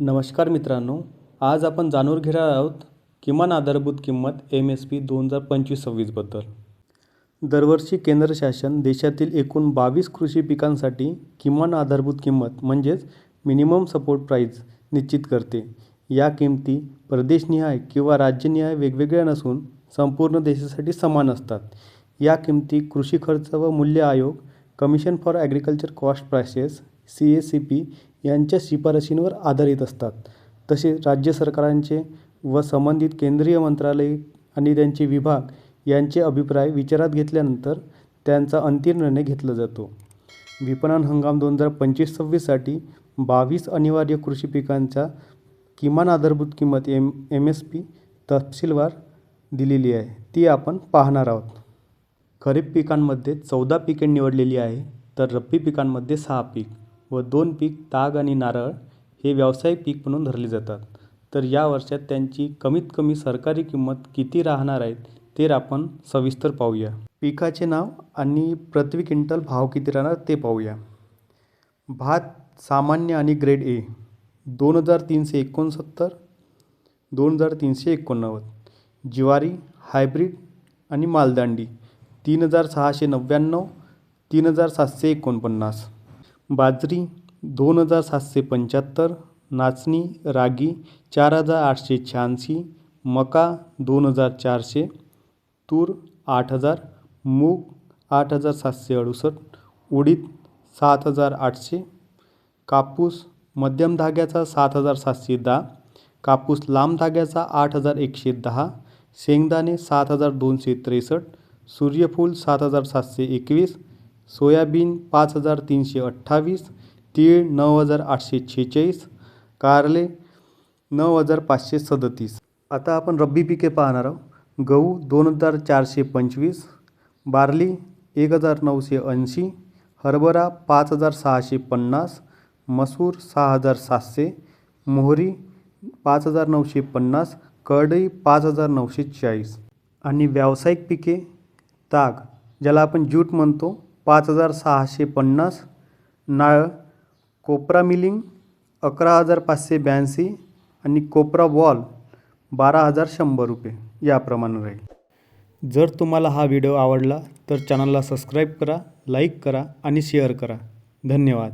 नमस्कार मित्रांनो आज आपण जाणून घेणार आहोत किमान आधारभूत किंमत एम एस पी दोन हजार पंचवीस सव्वीसबद्दल दरवर्षी केंद्र शासन देशातील एकूण बावीस कृषी पिकांसाठी किमान आधारभूत किंमत म्हणजेच मिनिमम सपोर्ट प्राईज निश्चित करते. या किमती प्रदेशनिहाय किंवा राज्यनिहाय वेगवेगळ्या नसून संपूर्ण देशासाठी समान असतात. या किमती कृषी खर्च व मूल्य आयोग commission for agriculture cost prices C A C P यांच्या शिफारशींवर आधारित असतात. तसेच राज्य सरकारांचे व संबंधित केंद्रीय मंत्रालय आणि त्यांचे विभाग यांचे अभिप्राय विचारात घेतल्यानंतर त्यांचा अंतिम निर्णय घेतला जातो. विपणन हंगाम दोन हजार पंचवीस सव्वीससाठी बावीस अनिवार्य कृषी पिकांच्या किमान आधारभूत किंमत एम एम एस पी तपशीलवार दिलेली आहे. ती आपण पाहणार आहोत. खरीप पिकांमध्ये चौदा पिके निवडलेली आहे तर रब्बी पिकांमध्ये सहा पीक. व दोन पीक ताग आणि नारळ हे व्यावसायिक पीक म्हणून धरले जातात. तर या वर्षात त्यांची कमीत कमी सरकारी किंमत किती राहणार आहेत ते आपण सविस्तर पाहूया. पिकाचे नाव आणि प्रति क्विंटल भाव किती राहणार ते पाहूया. भात सामान्य आणि ग्रेड ए दोन हजार तीनशे एकोणसत्तर दोन हजार तीनशे एकोणनव्वद. ज्वारी हायब्रिड आणि मालदांडी तीन हजार सहाशे नव्याण्णव तीन हजार सातशे एकोणपन्नास. बाजरी दोन हजार सातशे पंच्याहत्तर नाचणी रागी चार हजार आठशे शहाऐंशी मका दोन हजार चारशे तूर आठ हजार मूग आठ हजार सातशे अडुसष्ट उडीद सात हजार आठशे कापूस मध्यम धाग्याचा सात हजार सातशे दहा कापूस लांब धाग्याचा आठ हजार एकशे दहा शेंगदाणे सात हजार दोनशे त्रेसष्ट सूर्यफूल सात हजार सातशे एकवीस सोयाबीन पाच हजार तीनशे अठ्ठावीस तीळ नऊ हजार आठशे छेचाळीस कारले नऊ हजार पाचशे सदतीस. आता आपण रब्बी पिके पाहणार आहोत. गहू दोन हजार चारशे पंचवीस बार्ली एक हजार नऊशे ऐंशी हरभरा पाच हजार सहाशे पन्नास मसूर सहा हजार सातशे मोहरी पाच हजार नऊशे पन्नास करडई पाच हजार नऊशे चाळीस. आणि व्यावसायिक पिके ताग ज्याला आपण ज्यूट म्हणतो पाच हजार सहाशे पन्नास नारळ कोपरा मिलिंग अकरा हजार पाचशे ब्याऐंशी आणि कोपरा वॉल बारा हजार शंभर रुपये. याप्रमाणे राहील. जर तुम्हाला हा व्हिडिओ आवडला तर चॅनलला सबस्क्राईब करा लाईक करा आणि शेअर करा. धन्यवाद.